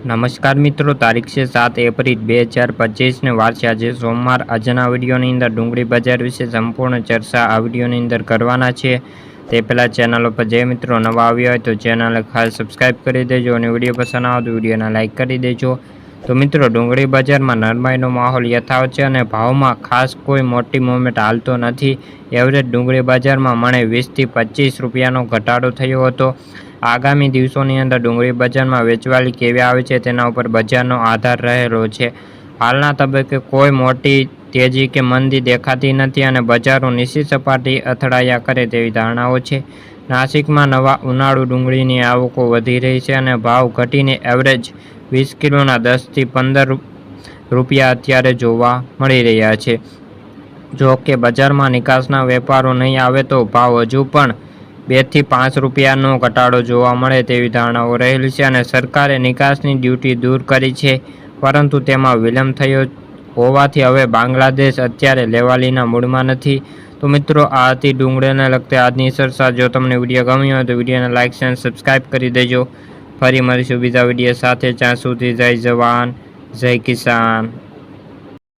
નમસ્કાર મિત્રો, તારીખ છે સાત એપ્રિલ બે હજાર પચીસને વાર છે આજે સોમવાર. આજના વિડીયોની અંદર ડુંગળી બજાર વિશે સંપૂર્ણ ચર્ચા આ વિડીયોની અંદર કરવાના છે. તે પહેલાં ચેનલ ઉપર જે મિત્રો નવા આવ્યા હોય તો ચેનલ ખાસ સબસ્ક્રાઈબ કરી દેજો અને વીડિયો પસંદ આવે તો વિડીયોને લાઇક કરી દેજો. તો મિત્રો, ડુંગળી બજારમાં નરમાઈનો માહોલ યથાવત છે અને ભાવમાં ખાસ કોઈ મોટી મુવમેન્ટ હાલતો નથી. એવરેજ ડુંગળી બજારમાં મણે વીસથી પચીસ રૂપિયાનો ઘટાડો થયો હતો. આગામી દિવસોની અંદર ડુંગળી બજારમાં વેચવાલી કેવી આવે છે તેના ઉપર બજારનો આધાર રહેલો છે. હાલના તબક્કે કોઈ મોટી તેજી કે મંદી દેખાતી નથી અને બજારો નિશ્ચિત સપાટી અથડાયા કરે તેવી ધારણાઓ છે. નાસિકમાં નવા ઉનાળુ ડુંગળીની આવકો વધી રહી છે અને ભાવ ઘટીને એવરેજ વીસ કિલોના દસથી પંદર રૂપિયા અત્યારે જોવા મળી રહ્યા છે. જો કે બજારમાં નિકાસના વેપારો નહીં આવે તો ભાવ હજુ પણ બેથી પાંચ રૂપિયાનો ઘટાડો જોવા મળે તેવી ધારણાઓ રહેલી છે અને સરકારે નિકાસની ડ્યુટી દૂર કરી છે. પરંતુ તેમાં વિલંબ થયો હોવાથી હવે બાંગ્લાદેશ અત્યારે લેવાલીના મૂડમાં નથી. તો મિત્રો, આ હતી ડુંગળીને લગતી આજની સરસા જો તમને વીડિયો ગમ્યો હોય તો વિડીયોને લાઇક શેર સબસ્ક્રાઈબ કરી દેજો. ફરી મળીશું બીજા વીડિયો સાથે. જ્યાં સુધી જય જવાન, જય કિસાન.